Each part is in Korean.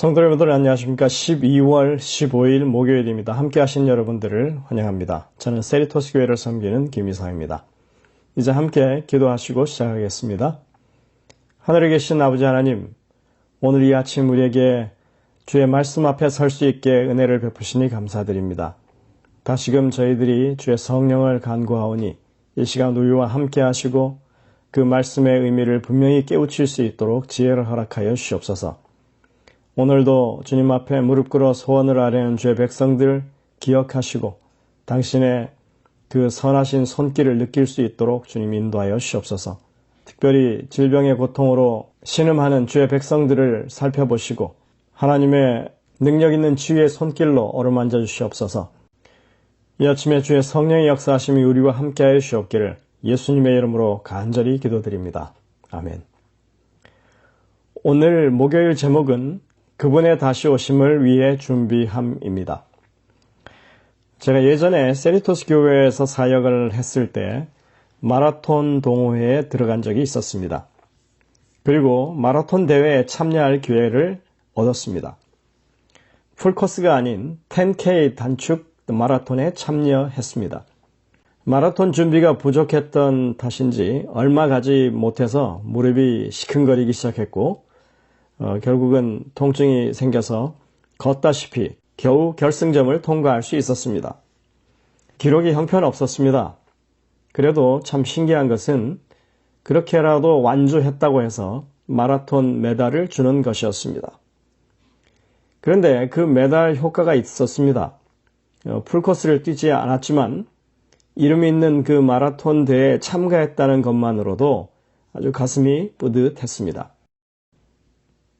성도 여러분들 안녕하십니까. 12월 15일 목요일입니다. 함께 하신 여러분들을 환영합니다. 저는 세리토스 교회를 섬기는 김희성입니다. 이제 함께 기도하시고 시작하겠습니다. 하늘에 계신 아버지 하나님, 오늘 이 아침 우리에게 주의 말씀 앞에 설 수 있게 은혜를 베푸시니 감사드립니다. 다시금 저희들이 주의 성령을 간구하오니 이 시간 우리와 함께 하시고 그 말씀의 의미를 분명히 깨우칠 수 있도록 지혜를 허락하여 주시옵소서. 오늘도 주님 앞에 무릎 꿇어 소원을 아뢰는 주의 백성들 기억하시고 당신의 그 선하신 손길을 느낄 수 있도록 주님 인도하여 주시옵소서. 특별히 질병의 고통으로 신음하는 주의 백성들을 살펴보시고 하나님의 능력 있는 치유의 손길로 어루만져 주시옵소서. 이 아침에 주의 성령의 역사하심이 우리와 함께하여 주시옵기를 예수님의 이름으로 간절히 기도드립니다. 아멘. 오늘 목요일 제목은 그분의 다시 오심을 위해 준비함입니다. 제가 예전에 세리토스 교회에서 사역을 했을 때 마라톤 동호회에 들어간 적이 있었습니다. 그리고 마라톤 대회에 참여할 기회를 얻었습니다. 풀코스가 아닌 10K 단축 마라톤에 참여했습니다. 마라톤 준비가 부족했던 탓인지 얼마 가지 못해서 무릎이 시큰거리기 시작했고 어, 결국은 통증이 생겨서 걷다시피 겨우 결승점을 통과할 수 있었습니다. 기록이 형편없었습니다. 그래도 참 신기한 것은 그렇게라도 완주했다고 해서 마라톤 메달을 주는 것이었습니다. 그런데 그 메달 효과가 있었습니다. 어, 풀코스를 뛰지 않았지만 이름 있는 그 마라톤 대회에 참가했다는 것만으로도 아주 가슴이 뿌듯했습니다.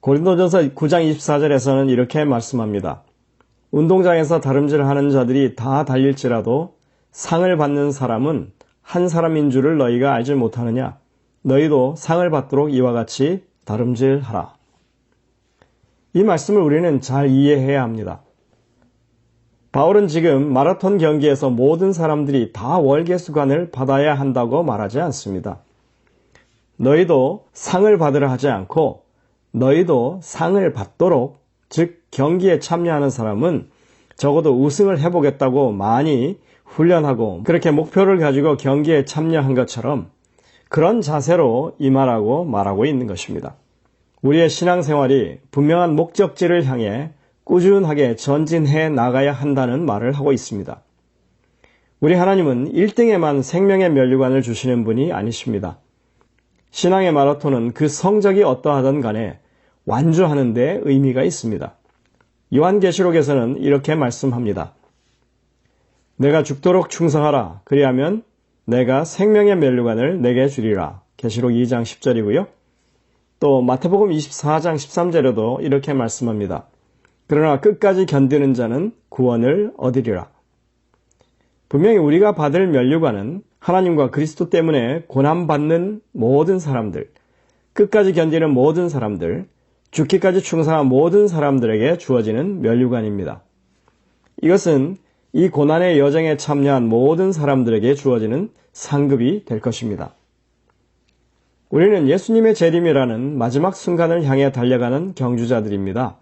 고린도전서 9장 24절에서는 이렇게 말씀합니다. 운동장에서 다름질하는 자들이 다 달릴지라도 상을 받는 사람은 한 사람인 줄을 너희가 알지 못하느냐? 너희도 상을 받도록 이와 같이 다름질하라. 이 말씀을 우리는 잘 이해해야 합니다. 바울은 지금 마라톤 경기에서 모든 사람들이 다 월계수관을 받아야 한다고 말하지 않습니다. 너희도 상을 받으라 하지 않고 너희도 상을 받도록 즉 경기에 참여하는 사람은 적어도 우승을 해보겠다고 많이 훈련하고 그렇게 목표를 가지고 경기에 참여한 것처럼 그런 자세로 임하라고 말하고 있는 것입니다. 우리의 신앙생활이 분명한 목적지를 향해 꾸준하게 전진해 나가야 한다는 말을 하고 있습니다. 우리 하나님은 1등에만 생명의 면류관을 주시는 분이 아니십니다. 신앙의 마라톤은 그 성적이 어떠하든 간에 완주하는 데 의미가 있습니다. 요한계시록에서는 이렇게 말씀합니다. 내가 죽도록 충성하라. 그리하면 내가 생명의 멸류관을 내게 주리라. 계시록 2장 10절이고요. 또 마태복음 24장 13절에도 이렇게 말씀합니다. 그러나 끝까지 견디는 자는 구원을 얻으리라. 분명히 우리가 받을 멸류관은 하나님과 그리스도 때문에 고난받는 모든 사람들, 끝까지 견디는 모든 사람들, 죽기까지 충성한 모든 사람들에게 주어지는 멸류관입니다. 이것은 이 고난의 여정에 참여한 모든 사람들에게 주어지는 상급이 될 것입니다. 우리는 예수님의 재림이라는 마지막 순간을 향해 달려가는 경주자들입니다.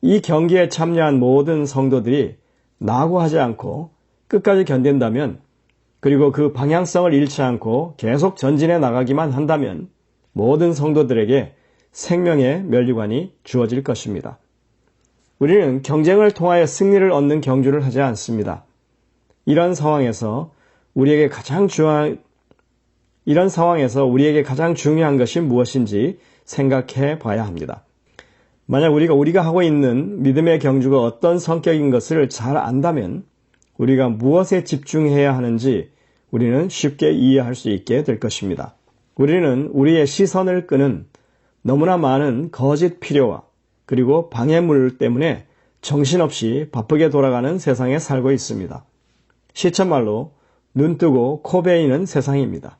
이 경기에 참여한 모든 성도들이 낙오하지 않고 끝까지 견딘다면 그리고 그 방향성을 잃지 않고 계속 전진해 나가기만 한다면 모든 성도들에게 생명의 멸류관이 주어질 것입니다. 우리는 경쟁을 통하여 승리를 얻는 경주를 하지 않습니다. 이런 상황에서 우리에게 가장 중요한 이런 상황에서 우리에게 가장 중요한 것이 무엇인지 생각해 봐야 합니다. 만약 우리가 우리가 하고 있는 믿음의 경주가 어떤 성격인 것을 잘 안다면 우리가 무엇에 집중해야 하는지 우리는 쉽게 이해할 수 있게 될 것입니다. 우리는 우리의 시선을 끄는 너무나 많은 거짓 필요와 그리고 방해물 때문에 정신없이 바쁘게 돌아가는 세상에 살고 있습니다. 시천말로 눈 뜨고 코 베이는 세상입니다.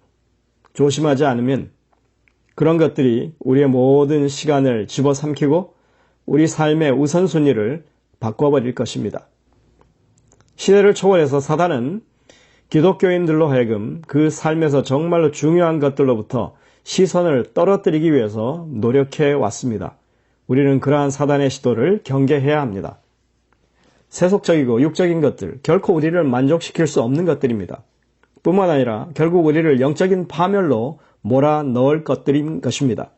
조심하지 않으면 그런 것들이 우리의 모든 시간을 집어삼키고 우리 삶의 우선순위를 바꿔버릴 것입니다. 시대를 초월해서 사단은 기독교인들로 하여금 그 삶에서 정말로 중요한 것들로부터 시선을 떨어뜨리기 위해서 노력해 왔습니다. 우리는 그러한 사단의 시도를 경계해야 합니다. 세속적이고 육적인 것들, 결코 우리를 만족시킬 수 없는 것들입니다. 뿐만 아니라 결국 우리를 영적인 파멸로 몰아 넣을 것들인 것입니다.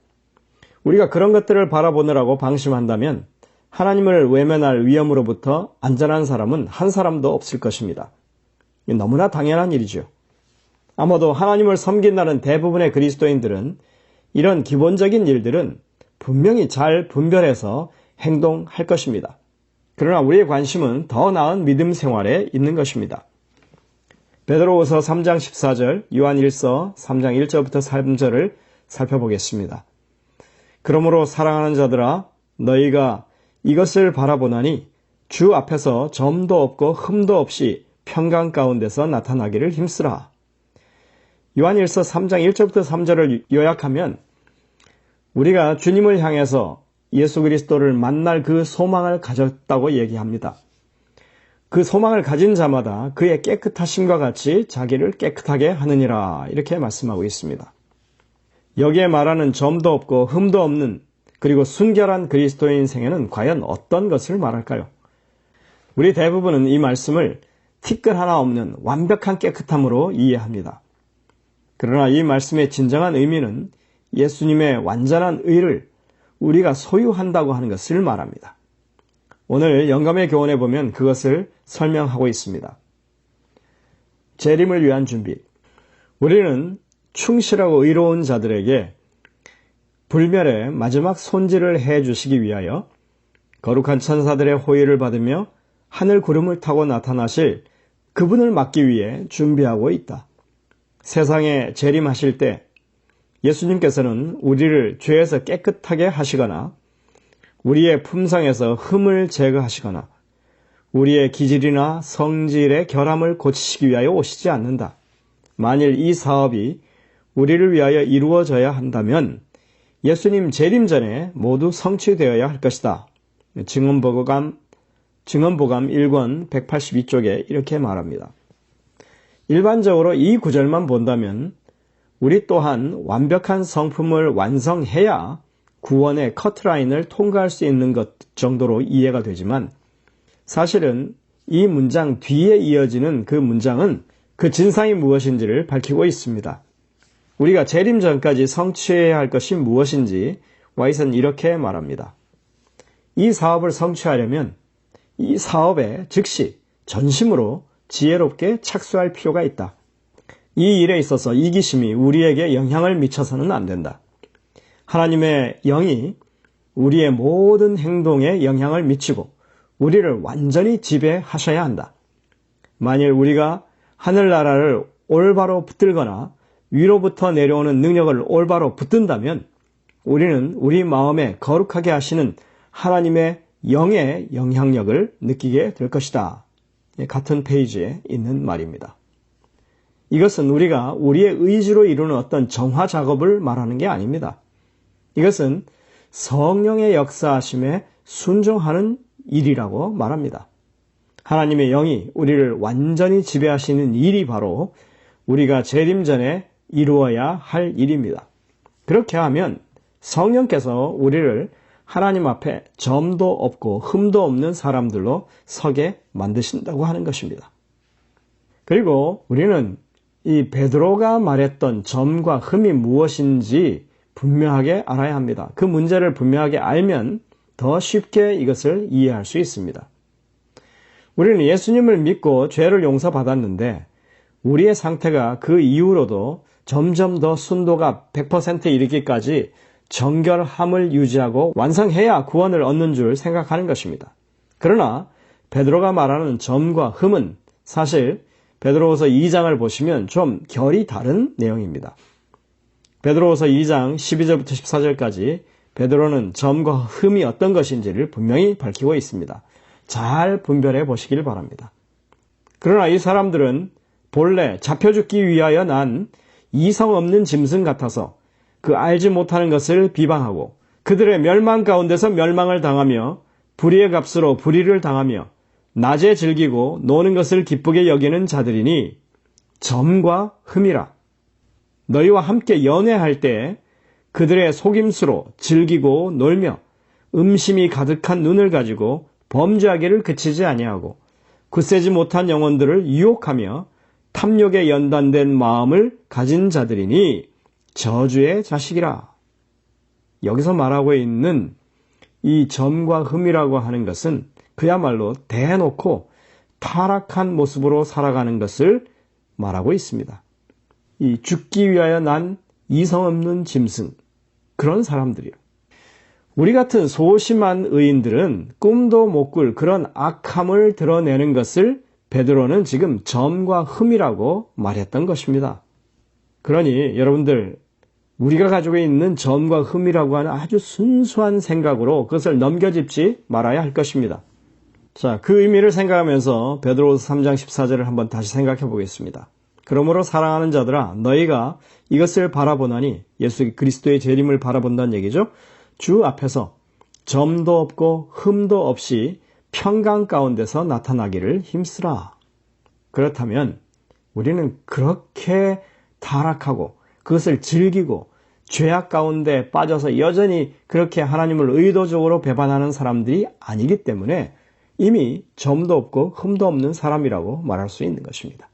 우리가 그런 것들을 바라보느라고 방심한다면 하나님을 외면할 위험으로부터 안전한 사람은 한 사람도 없을 것입니다. 너무나 당연한 일이죠. 아마도 하나님을 섬긴다는 대부분의 그리스도인들은 이런 기본적인 일들은 분명히 잘 분별해서 행동할 것입니다. 그러나 우리의 관심은 더 나은 믿음 생활에 있는 것입니다. 베드로후서 3장 14절, 요한 1서 3장 1절부터 3절을 살펴보겠습니다. 그러므로 사랑하는 자들아 너희가 이것을 바라보나니 주 앞에서 점도 없고 흠도 없이 평강 가운데서 나타나기를 힘쓰라. 요한일서 3장 1절부터 3절을 요약하면 우리가 주님을 향해서 예수 그리스도를 만날 그 소망을 가졌다고 얘기합니다. 그 소망을 가진 자마다 그의 깨끗하심과 같이 자기를 깨끗하게 하느니라 이렇게 말씀하고 있습니다. 여기에 말하는 점도 없고 흠도 없는 그리고 순결한 그리스도인 생에는 과연 어떤 것을 말할까요? 우리 대부분은 이 말씀을 티끌 하나 없는 완벽한 깨끗함으로 이해합니다. 그러나 이 말씀의 진정한 의미는 예수님의 완전한 의를 우리가 소유한다고 하는 것을 말합니다. 오늘 영감의 교훈에 보면 그것을 설명하고 있습니다. 재림을 위한 준비. 우리는 충실하고 의로운 자들에게 불멸의 마지막 손질을 해 주시기 위하여 거룩한 천사들의 호의를 받으며 하늘 구름을 타고 나타나실 그분을 막기 위해 준비하고 있다. 세상에 재림하실 때 예수님께서는 우리를 죄에서 깨끗하게 하시거나 우리의 품성에서 흠을 제거하시거나 우리의 기질이나 성질의 결함을 고치시기 위하여 오시지 않는다. 만일 이 사업이 우리를 위하여 이루어져야 한다면 예수님 재림 전에 모두 성취되어야 할 것이다. 증언보감, 증언보감 1권 182쪽에 이렇게 말합니다. 일반적으로 이 구절만 본다면 우리 또한 완벽한 성품을 완성해야 구원의 커트라인을 통과할 수 있는 것 정도로 이해가 되지만 사실은 이 문장 뒤에 이어지는 그 문장은 그 진상이 무엇인지를 밝히고 있습니다. 우리가 재림 전까지 성취해야 할 것이 무엇인지 와이선 이렇게 말합니다. 이 사업을 성취하려면 이 사업에 즉시 전심으로 지혜롭게 착수할 필요가 있다. 이 일에 있어서 이기심이 우리에게 영향을 미쳐서는 안 된다. 하나님의 영이 우리의 모든 행동에 영향을 미치고 우리를 완전히 지배하셔야 한다. 만일 우리가 하늘나라를 올바로 붙들거나 위로부터 내려오는 능력을 올바로 붙든다면 우리는 우리 마음에 거룩하게 하시는 하나님의 영의 영향력을 느끼게 될 것이다. 예, 같은 페이지에 있는 말입니다. 이것은 우리가 우리의 의지로 이루는 어떤 정화 작업을 말하는 게 아닙니다. 이것은 성령의 역사하심에 순종하는 일이라고 말합니다. 하나님의 영이 우리를 완전히 지배하시는 일이 바로 우리가 재림 전에 이루어야 할 일입니다. 그렇게 하면 성령께서 우리를 하나님 앞에 점도 없고 흠도 없는 사람들로 서게 만드신다고 하는 것입니다. 그리고 우리는 이 베드로가 말했던 점과 흠이 무엇인지 분명하게 알아야 합니다. 그 문제를 분명하게 알면 더 쉽게 이것을 이해할 수 있습니다. 우리는 예수님을 믿고 죄를 용서받았는데 우리의 상태가 그 이후로도 점점 더 순도가 100%에 이르기까지 정결함을 유지하고 완성해야 구원을 얻는 줄 생각하는 것입니다. 그러나 베드로가 말하는 점과 흠은 사실 베드로후서 2장을 보시면 좀 결이 다른 내용입니다. 베드로후서 2장 12절부터 14절까지 베드로는 점과 흠이 어떤 것인지를 분명히 밝히고 있습니다. 잘 분별해 보시길 바랍니다. 그러나 이 사람들은 본래 잡혀 죽기 위하여 난 이성 없는 짐승 같아서 그 알지 못하는 것을 비방하고 그들의 멸망 가운데서 멸망을 당하며 불의의 값으로 불의를 당하며 낮에 즐기고 노는 것을 기쁘게 여기는 자들이니 점과 흠이라. 너희와 함께 연애할 때 그들의 속임수로 즐기고 놀며 음심이 가득한 눈을 가지고 범죄하기를 그치지 아니하고 굳세지 못한 영혼들을 유혹하며 탐욕에 연단된 마음을 가진 자들이니 저주의 자식이라. 여기서 말하고 있는 이 점과 흠이라고 하는 것은 그야말로 대놓고 타락한 모습으로 살아가는 것을 말하고 있습니다. 이 죽기 위하여 난 이성 없는 짐승, 그런 사람들이요. 우리 같은 소심한 의인들은 꿈도 못 꿀 그런 악함을 드러내는 것을 베드로는 지금 점과 흠이라고 말했던 것입니다. 그러니 여러분들 우리가 가지고 있는 점과 흠이라고 하는 아주 순수한 생각으로 그것을 넘겨짚지 말아야 할 것입니다. 자, 그 의미를 생각하면서 베드로서 3장 14절을 한번 다시 생각해 보겠습니다. 그러므로 사랑하는 자들아 너희가 이것을 바라보나니 예수 그리스도의 재림을 바라본다는 얘기죠. 주 앞에서 점도 없고 흠도 없이 평강 가운데서 나타나기를 힘쓰라. 그렇다면 우리는 그렇게 타락하고 그것을 즐기고 죄악 가운데 빠져서 여전히 그렇게 하나님을 의도적으로 배반하는 사람들이 아니기 때문에 이미 점도 없고 흠도 없는 사람이라고 말할 수 있는 것입니다.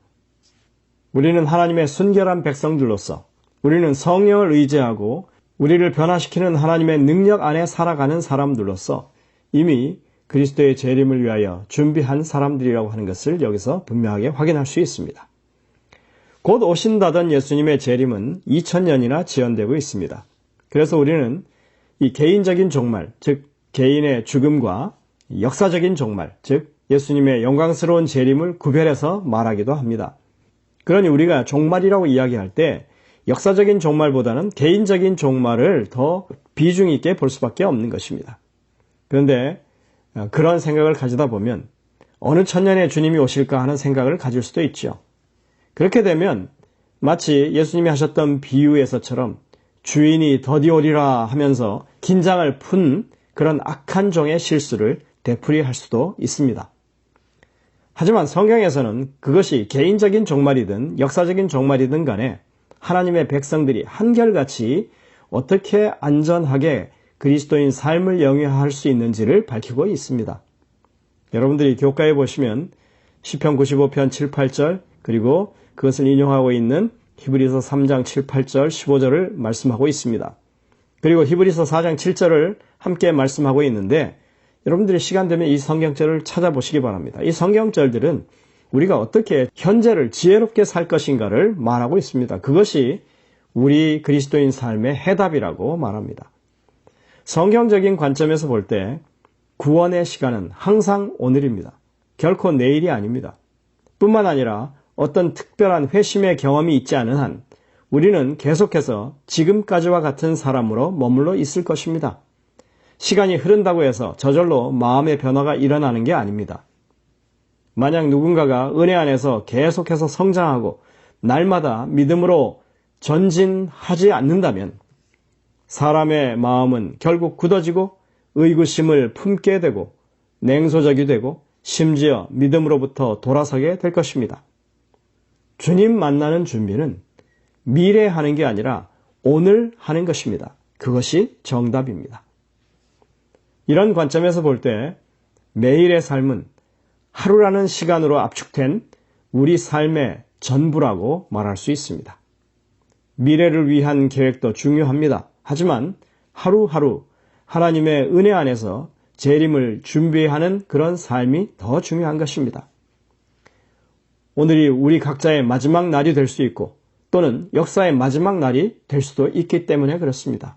우리는 하나님의 순결한 백성들로서 우리는 성령을 의지하고 우리를 변화시키는 하나님의 능력 안에 살아가는 사람들로서 이미 그리스도의 재림을 위하여 준비한 사람들이라고 하는 것을 여기서 분명하게 확인할 수 있습니다. 곧 오신다던 예수님의 재림은 2000년이나 지연되고 있습니다. 그래서 우리는 이 개인적인 종말, 즉 개인의 죽음과 역사적인 종말, 즉 예수님의 영광스러운 재림을 구별해서 말하기도 합니다. 그러니 우리가 종말이라고 이야기할 때 역사적인 종말보다는 개인적인 종말을 더 비중 있게 볼 수밖에 없는 것입니다. 그런데 어, 그런 생각을 가지다 보면 어느 천년에 주님이 오실까 하는 생각을 가질 수도 있죠. 그렇게 되면 마치 예수님이 하셨던 비유에서처럼 주인이 더디 오리라 하면서 긴장을 푼 그런 악한 종의 실수를 되풀이할 수도 있습니다. 하지만 성경에서는 그것이 개인적인 종말이든 역사적인 종말이든 간에 하나님의 백성들이 한결같이 어떻게 안전하게 그리스도인 삶을 영위할 수 있는지를 밝히고 있습니다. 여러분들이 교과에 보시면 시편 95편 7, 8절 그리고 그것을 인용하고 있는 히브리서 3장 7, 8절, 15절을 말씀하고 있습니다. 그리고 히브리서 4장 7절을 함께 말씀하고 있는데 여러분들이 시간 되면 이 성경절을 찾아보시기 바랍니다. 이 성경절들은 우리가 어떻게 현재를 지혜롭게 살 것인가를 말하고 있습니다. 그것이 우리 그리스도인 삶의 해답이라고 말합니다. 성경적인 관점에서 볼 때 구원의 시간은 항상 오늘입니다. 결코 내일이 아닙니다. 뿐만 아니라 어떤 특별한 회심의 경험이 있지 않은 한 우리는 계속해서 지금까지와 같은 사람으로 머물러 있을 것입니다. 시간이 흐른다고 해서 저절로 마음의 변화가 일어나는 게 아닙니다. 만약 누군가가 은혜 안에서 계속해서 성장하고 날마다 믿음으로 전진하지 않는다면 사람의 마음은 결국 굳어지고 의구심을 품게 되고 냉소적이 되고 심지어 믿음으로부터 돌아서게 될 것입니다. 주님 만나는 준비는 미래 하는 게 아니라 오늘 하는 것입니다. 그것이 정답입니다. 이런 관점에서 볼 때 매일의 삶은 하루라는 시간으로 압축된 우리 삶의 전부라고 말할 수 있습니다. 미래를 위한 계획도 중요합니다. 하지만 하루하루 하나님의 은혜 안에서 재림을 준비하는 그런 삶이 더 중요한 것입니다. 오늘이 우리 각자의 마지막 날이 될 수 있고 또는 역사의 마지막 날이 될 수도 있기 때문에 그렇습니다.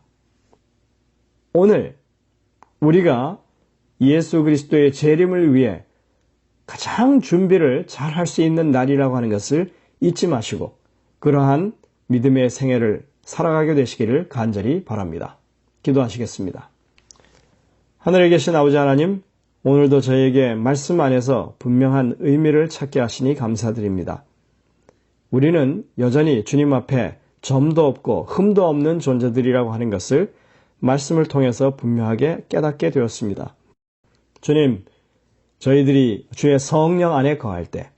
오늘 우리가 예수 그리스도의 재림을 위해 가장 준비를 잘 할 수 있는 날이라고 하는 것을 잊지 마시고 그러한 믿음의 생애를 살아가게 되시기를 간절히 바랍니다. 기도하시겠습니다. 하늘에 계신 아버지 하나님, 오늘도 저에게 말씀 안에서 분명한 의미를 찾게 하시니 감사드립니다. 우리는 여전히 주님 앞에 점도 없고 흠도 없는 존재들이라고 하는 것을 말씀을 통해서 분명하게 깨닫게 되었습니다. 주님, 저희들이 주의 성령 안에 거할 때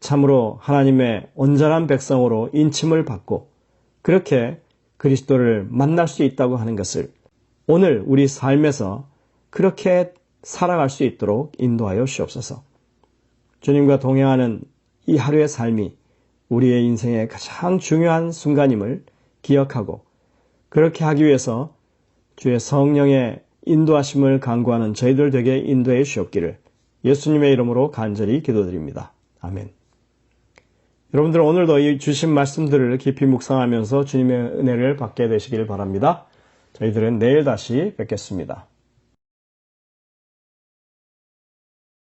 참으로 하나님의 온전한 백성으로 인침을 받고 그렇게 그리스도를 만날 수 있다고 하는 것을 오늘 우리 삶에서 그렇게 살아갈 수 있도록 인도하여 주옵소서. 주님과 동행하는 이 하루의 삶이 우리의 인생의 가장 중요한 순간임을 기억하고 그렇게 하기 위해서 주의 성령의 인도하심을 강구하는 저희들 되게 인도해 주옵기를 예수님의 이름으로 간절히 기도드립니다. 아멘. 여러분들 오늘도 이 주신 말씀들을 깊이 묵상하면서 주님의 은혜를 받게 되시길 바랍니다. 저희들은 내일 다시 뵙겠습니다.